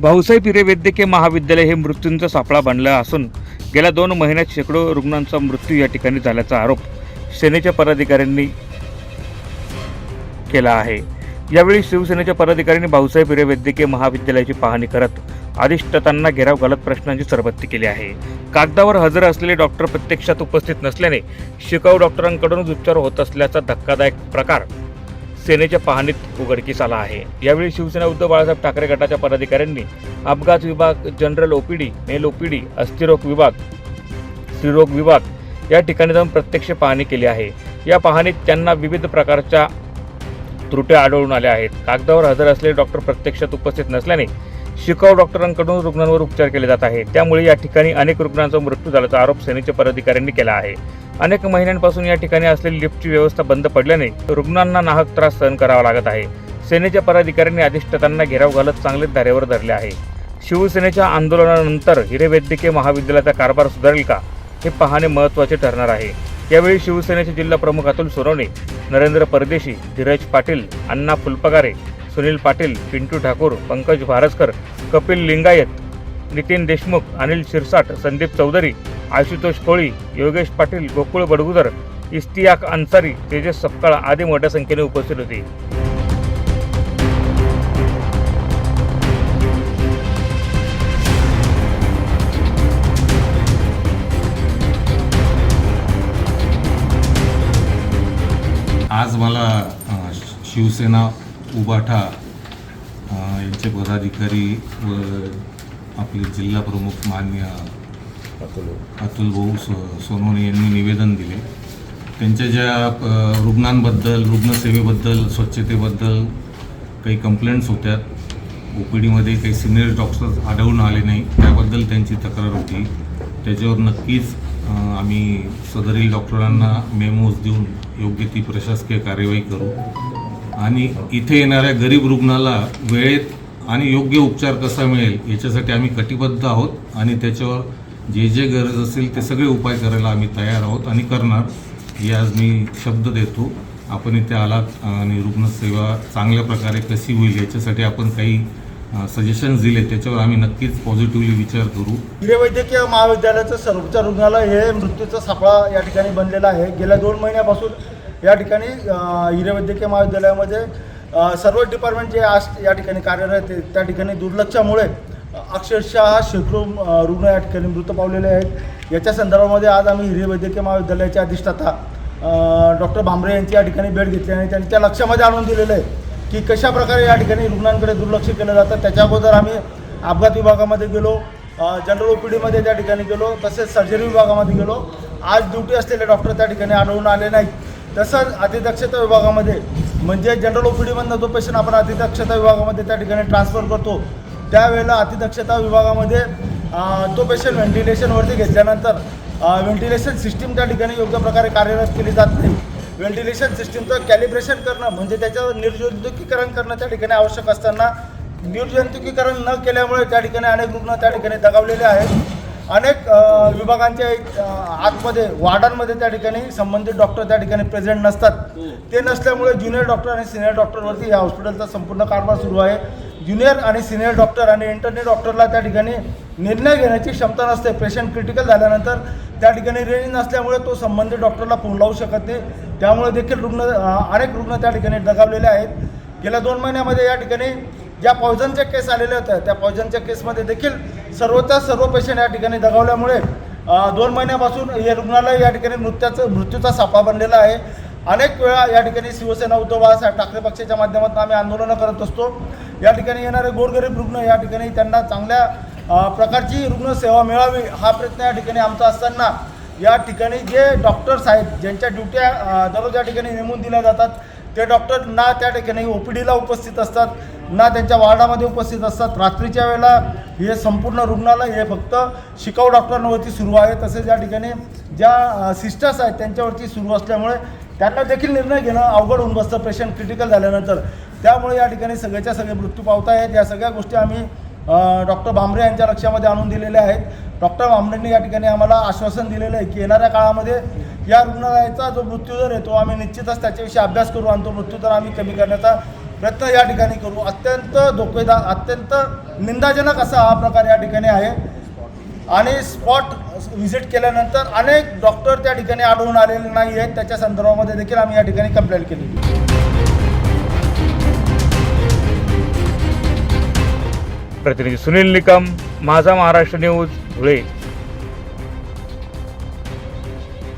भाऊसाहेब हिरे वैद्यकीय महाविद्यालय हे मृत्यूंचा सापळा बनलं असून गेल्या दोन महिन्यात शेकडो रुग्णांचा मृत्यू या ठिकाणी झाल्याचा आरोप सेनेच्या पदाधिकाऱ्यांनी केला आहे. यावेळी शिवसेनेच्या पदाधिकाऱ्यांनी भाऊसाहेब हिरे वैद्यकीय महाविद्यालयाची पाहणी करत अधिष्ठातांना घेराव घालत प्रश्नांची सरबत्ती केली आहे. कागदावर हजर असलेले डॉक्टर प्रत्यक्षात उपस्थित नसल्याने शिकाऊ डॉक्टरांकडूनच उपचार होत असल्याचा धक्कादायक प्रकार सेनेच्या पाहणीत उघडकीस आला आहे. यावेळी शिवसेना उद्धव बाळासाहेब ठाकरे गटाच्या पदाधिकाऱ्यांनी अपघात विभाग जनरल ओपीडी मेल ओपीडी अस्थिरोग विभाग स्त्रीरोग विभाग या ठिकाणी जाऊन प्रत्यक्ष पाहणी केली आहे. या पाहणीत त्यांना विविध प्रकारच्या त्रुट्या आढळून आल्या आहेत. कागदावर हजर असलेले डॉक्टर प्रत्यक्षात उपस्थित नसल्याने शिकाऊ डॉक्टरांकडून रुग्णांवर उपचार केले जात आहे त्यामुळे या ठिकाणी अनेक रुग्णांचा मृत्यू झाल्याचा आरोप सेनेच्या पदाधिकाऱ्यांनी केला आहे. अनेक महिन्यांपासून या ठिकाणी असलेली लिफ्टची व्यवस्था बंद पडल्याने रुग्णांना नाहक त्रास सहन करावा लागत आहे. सेनेच्या पदाधिकाऱ्यांनी अधिष्ठातांना घेराव घालत चांगलेच धारेवर धरले आहे. शिवसेनेच्या आंदोलनानंतर हिरे वैद्यकीय महाविद्यालयाचा कारभार सुधारेल का हे पाहणे महत्त्वाचे ठरणार आहे. यावेळी शिवसेनेचे जिल्हा प्रमुख अतुल सोनवणे नरेंद्र परदेशी धीरज पाटील अण्णा फुलपगारे सुनील पाटील पिंटू ठाकूर पंकज भारसकर कपिल लिंगायत नितीन देशमुख अनिल शिरसाट संदीप चौधरी आशुतोष कोळी योगेश पाटील गोकुळ बडगुदर इस्तियाक अन्सारी तेजस सपकाळ आदी मोठ्या संख्येने उपस्थित होते. आज मला शिवसेना उबाठा यांचे पदाधिकारी व आपले जिल्हा प्रमुख मान्य अतुल भाऊ. सो सोनवणे यांनी निवेदन दिले. त्यांच्या ज्या रुग्णांबद्दल रुग्णसेवेबद्दल स्वच्छतेबद्दल काही कंप्लेंट्स होत्या. ओ पी डीमध्ये काही सिनियर डॉक्टर्स आढळून आले नाही. त्याबद्दल त्यांची तक्रार होती. त्याच्यावर नक्कीच आम्ही सदरील डॉक्टरांना मेमोज देऊन योग्य ती प्रशासकीय कार्यवाही करू. आणि इथे येणाऱ्या गरीब रुग्णाला वेळेत आणि योग्य उपचार कसा मिळेल याच्यासाठी आम्ही कटिबद्ध आहोत आणि त्याच्यावर जे जे गरज असेल ते सगळे उपाय करायला आम्ही तयार आहोत आणि करणार. हे आज मी शब्द देतो. आपण इथे आलात आणि रुग्णसेवा चांगल्या प्रकारे कशी होईल याच्यासाठी आपण काही सजेशन्स दिले. त्याच्यावर आम्ही नक्कीच पॉझिटिव्हली विचार करू. हिरे वैद्यकीय महाविद्यालयाचं सर्वोच्च रुग्णालय हे मृत्यूचा सापळा या ठिकाणी बनलेला आहे. गेल्या दोन महिन्यापासून या ठिकाणी हिरेवैद्यकीय हिरे वैद्यकीय महाविद्यालयामध्ये सर्वच डिपार्टमेंट जे आज या ठिकाणी कार्यरत आहेत त्या ठिकाणी दुर्लक्षामुळे अक्षरशः शेकडो रुग्ण या ठिकाणी मृत पावलेले आहेत. याच्या संदर्भामध्ये आज आम्ही हिरे वैद्यकीय महाविद्यालयाचे अधिष्ठाता डॉक्टर भांबरे यांची या ठिकाणी भेट घेतली आणि त्या लक्षामध्ये आणून दिलेलं आहे की कशा प्रकारे या ठिकाणी रुग्णांकडे दुर्लक्ष केलं जातं. त्याच्या अगोदर आम्ही अपघात विभागामध्ये गेलो जनरल ओ पी डीमध्ये त्या ठिकाणी गेलो तसेच सर्जरी विभागामध्ये गेलो. आज ड्युटी असलेले डॉक्टर त्या ठिकाणी आढळून आले नाहीत. तसंच अतिदक्षता विभागामध्ये म्हणजे जनरल ओ पी डीमधनं जो पेशंट आपण अतिदक्षता विभागामध्ये त्या ठिकाणी ट्रान्सफर करतो त्यावेळेला अतिदक्षता विभागामध्ये तो पेशंट व्हेंटिलेशनवरती घेतल्यानंतर व्हेंटिलेशन सिस्टीम त्या ठिकाणी योग्य प्रकारे कार्यरत केली जात नाही. व्हेंटिलेशन सिस्टीमचं कॅलिब्रेशन करणं म्हणजे त्याचं निर्जंतुकीकरण करणं त्या ठिकाणी आवश्यक असताना निर्जंतुकीकरण न केल्यामुळे त्या ठिकाणी अनेक रुग्ण त्या ठिकाणी दगावलेले आहेत. अनेक विभागांच्या आतमध्ये वार्डांमध्ये त्या ठिकाणी संबंधित डॉक्टर त्या ठिकाणी प्रेझेंट नसतात. ते नसल्यामुळे ज्युनियर डॉक्टर आणि सिनियर डॉक्टरवरती या हॉस्पिटलचा संपूर्ण कारभार सुरू आहे. ज्युनियर आणि सिनियर डॉक्टर आणि इंटरनेट डॉक्टरला त्या ठिकाणी निर्णय घेण्याची क्षमता नसते. पेशंट क्रिटिकल झाल्यानंतर त्या ठिकाणी रेंज नसल्यामुळे तो संबंधित डॉक्टरला फोन लावू शकत नाही. त्यामुळे देखील रुग्ण अनेक रुग्ण त्या ठिकाणी दगावलेले आहेत. गेल्या दोन महिन्यामध्ये या ठिकाणी ज्या पॉयझनच्या केस आलेल्या होत्या त्या पॉयझनच्या केसमध्ये देखील सर्वच्या सर्व पेशंट या ठिकाणी दगावल्यामुळे दोन महिन्यापासून हे रुग्णालय या ठिकाणी मृत्याचं मृत्यूचा सापा बनलेला आहे. अनेक वेळा या ठिकाणी शिवसेना उद्धव बाळासाहेब ठाकरे पक्षाच्या माध्यमातून आम्ही आंदोलनं करत असतो. या ठिकाणी येणारे गोरगरीब रुग्ण या ठिकाणी त्यांना चांगल्या प्रकारची रुग्णसेवा मिळावी हा प्रयत्न या ठिकाणी आमचा असताना या ठिकाणी जे डॉक्टर्स आहेत ज्यांच्या ड्युट्या दररोज या ठिकाणी नेमून दिल्या जातात ते डॉक्टर ना त्या ठिकाणी ओ पी डीला उपस्थित असतात. ना त्यांच्या वार्डामध्ये उपस्थित असतात. रात्रीच्या वेळेला हे संपूर्ण रुग्णालय हे फक्त शिकाऊ डॉक्टरांवरती सुरू आहे. तसेच या ठिकाणी ज्या सिस्टर्स आहेत त्यांच्यावरती सुरू असल्यामुळे त्यांना देखील निर्णय घेणं अवघड होऊन बसतं. पेशंट क्रिटिकल झाल्यानंतर. त्यामुळे या ठिकाणी सगळ्याच्या सगळे मृत्यू पावत आहेत या सगळ्या गोष्टी आम्ही डॉक्टर भांबरे यांच्या लक्षामध्ये आणून दिलेल्या आहेत. डॉक्टर भांबरेंनी या ठिकाणी आम्हाला आश्वासन दिलेलं आहे की येणाऱ्या काळामध्ये या रुग्णालयाचा जो मृत्यूदर आहे तो आम्ही निश्चितच त्याच्याविषयी अभ्यास करू आणि तो मृत्यूदर आम्ही कमी करण्याचा प्रयत्न या ठिकाणी करू. अत्यंत धोकेदार अत्यंत निंदाजनक असा हा प्रकार या ठिकाणी आहे. आणि स्पॉट व्हिजिट केल्यानंतर अनेक डॉक्टर त्या ठिकाणी आढळून आलेले नाही आहेत. त्याच्या संदर्भामध्ये देखील आम्ही या ठिकाणी कंप्लेंट केली. प्रतिनिधी सुनील निकम माझा महाराष्ट्र न्यूज धुळे.